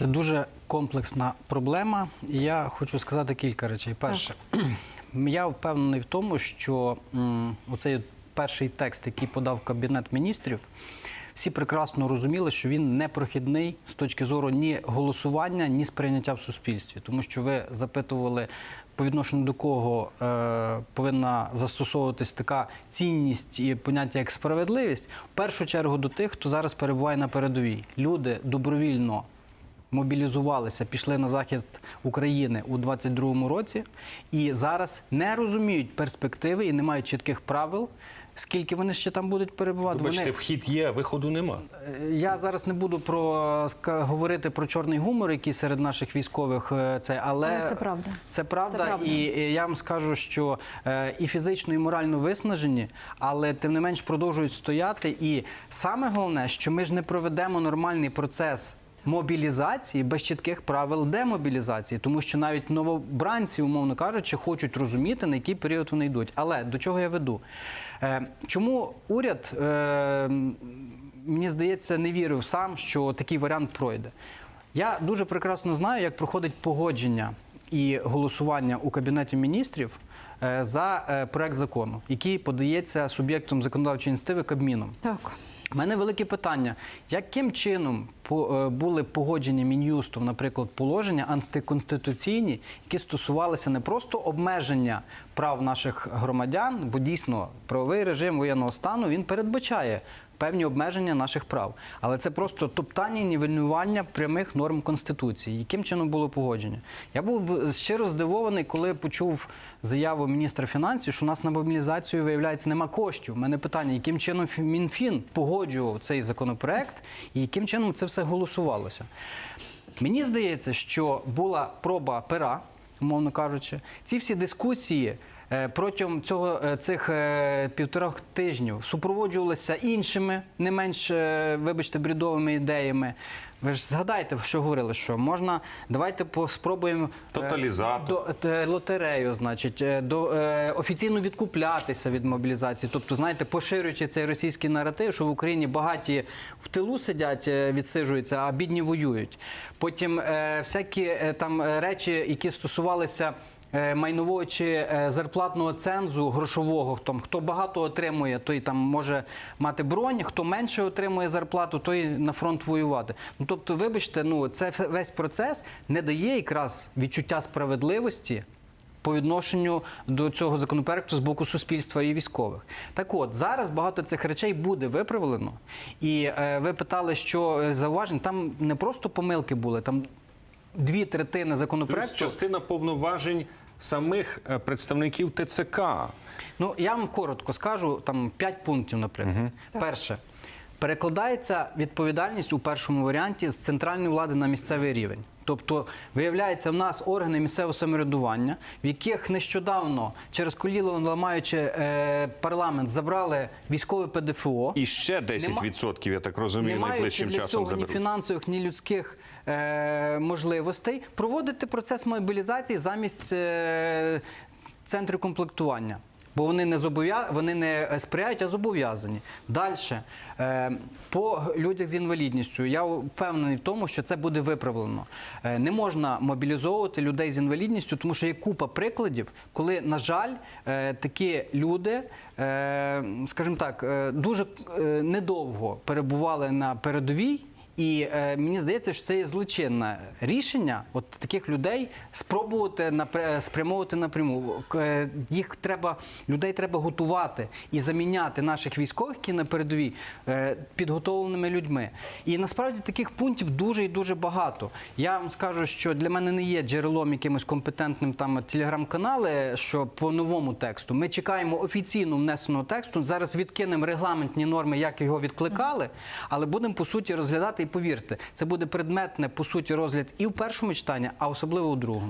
Це дуже комплексна проблема. І я хочу сказати кілька речей. Перше, я впевнений в тому, що оцей перший текст, який подав Кабінет міністрів, всі прекрасно розуміли, що він непрохідний з точки зору ні голосування, ні сприйняття в суспільстві. Тому що ви запитували, по відношенню до кого е, повинна застосовуватись така цінність і поняття як справедливість, в першу чергу до тих, хто зараз перебуває на передовій. Люди добровільно мобілізувалися, пішли на захист України у 22-му році і зараз не розуміють перспективи і не мають чітких правил. Скільки вони ще там будуть перебувати? Вибачте, Вони- вхід є, виходу нема. Е, Я зараз не буду про ска- говорити про чорний гумор, який серед наших військових е, це, але, Але це правда. Це правда, Це правда. І, я вам скажу, що е, і фізично, і морально виснажені, але тим не менш продовжують стояти. І саме головне, що ми ж не проведемо нормальний процес. Мобілізації без чітких правил демобілізації, тому що навіть новобранці, умовно кажучи, хочуть розуміти, на який період вони йдуть. Але до чого я веду? Е, чому уряд, е, мені здається, не вірив сам, що такий варіант пройде? Я дуже прекрасно знаю, як проходить погодження і голосування у кабінеті міністрів е, за проект закону, який подається суб'єктом законодавчої ініціативи Кабміном. Так. У мене велике питання: яким чином е, були погоджені мін'юстом, наприклад, положення антиконституційні, які стосувалися не просто обмеження прав наших громадян, бо дійсно правовий режим воєнного стану він передбачає. Певні обмеження наших прав, але це просто топтання нівелювання прямих норм конституції. Яким чином було погодження? Я був щиро здивований, коли почув заяву міністра фінансів, що у нас на мобілізацію виявляється нема коштів. У мене питання, яким чином Мінфін погоджував цей законопроект і яким чином це все голосувалося. Мені здається, що була проба пера, умовно кажучи, ці всі дискусії. Е, Протягом цього е, цих е, півторах тижнів супроводжувалися іншими, не менш, вибачте, брідовими ідеями. Ви ж згадайте, що говорили, що можна давайте спробуємо Totalizator. до лотерею, значить, до офіційно відкуплятися від мобілізації. Тобто, знаєте, поширюючи цей російський наратив, що в Україні багаті в тилу сидять, відсиджуються, а бідні воюють. Потім всякі там речі, які стосувалися. Е, Майнового чи е, зарплатного цензу грошового, там, хто багато отримує, той там може мати бронь, хто менше отримує зарплату, той на фронт воювати. Ну тобто, вибачте, ну це весь процес не дає якраз відчуття справедливості по відношенню до цього законопроекту з боку суспільства і військових. Так от зараз багато цих речей буде виправлено. І е, ви питали, що е, зауважень там не просто помилки були, там дві третини Плюс законопроекту. частина повноважень самих е, представників ТЦК. Ну я вам коротко скажу там п'ять пунктів, наприклад. Перше. Перекладається відповідальність у першому варіанті з центральної влади на місцевий рівень. Тобто, виявляється, в нас органи місцевого самоврядування, в яких нещодавно через коліло ламаючи е, парламент, забрали військове ПДФО. І ще 10%, я так розумію, не найближчим для часом цього ні фінансових, ні людських е, можливостей проводити процес мобілізації замість е, центру комплектування. Бо вони не зобов'я... вони не е, сприяють, а зобов'язані. Далі, е, по людях з інвалідністю, я впевнений в тому, що це буде виправлено. Е, не можна мобілізовувати людей з інвалідністю, тому що є купа прикладів, коли, на жаль, такі люди, скажімо так, дуже недовго перебували на передовій. І е, мені здається, що це є злочинне рішення от таких людей спробувати напря- спрямовувати напряму. Е, Їх треба людей треба готувати і заміняти наших військових, які на передовій е, підготовленими людьми. І насправді таких пунктів дуже і дуже багато. Я вам скажу, що для мене не є джерелом якимось компетентним там телеграм-канали, що по новому тексту. Ми чекаємо офіційно внесеного тексту. Зараз відкинемо регламентні норми, як його відкликали, але будемо по суті розглядати повірте, це буде предметне по суті розгляд і в першому читанні, а особливо у другому.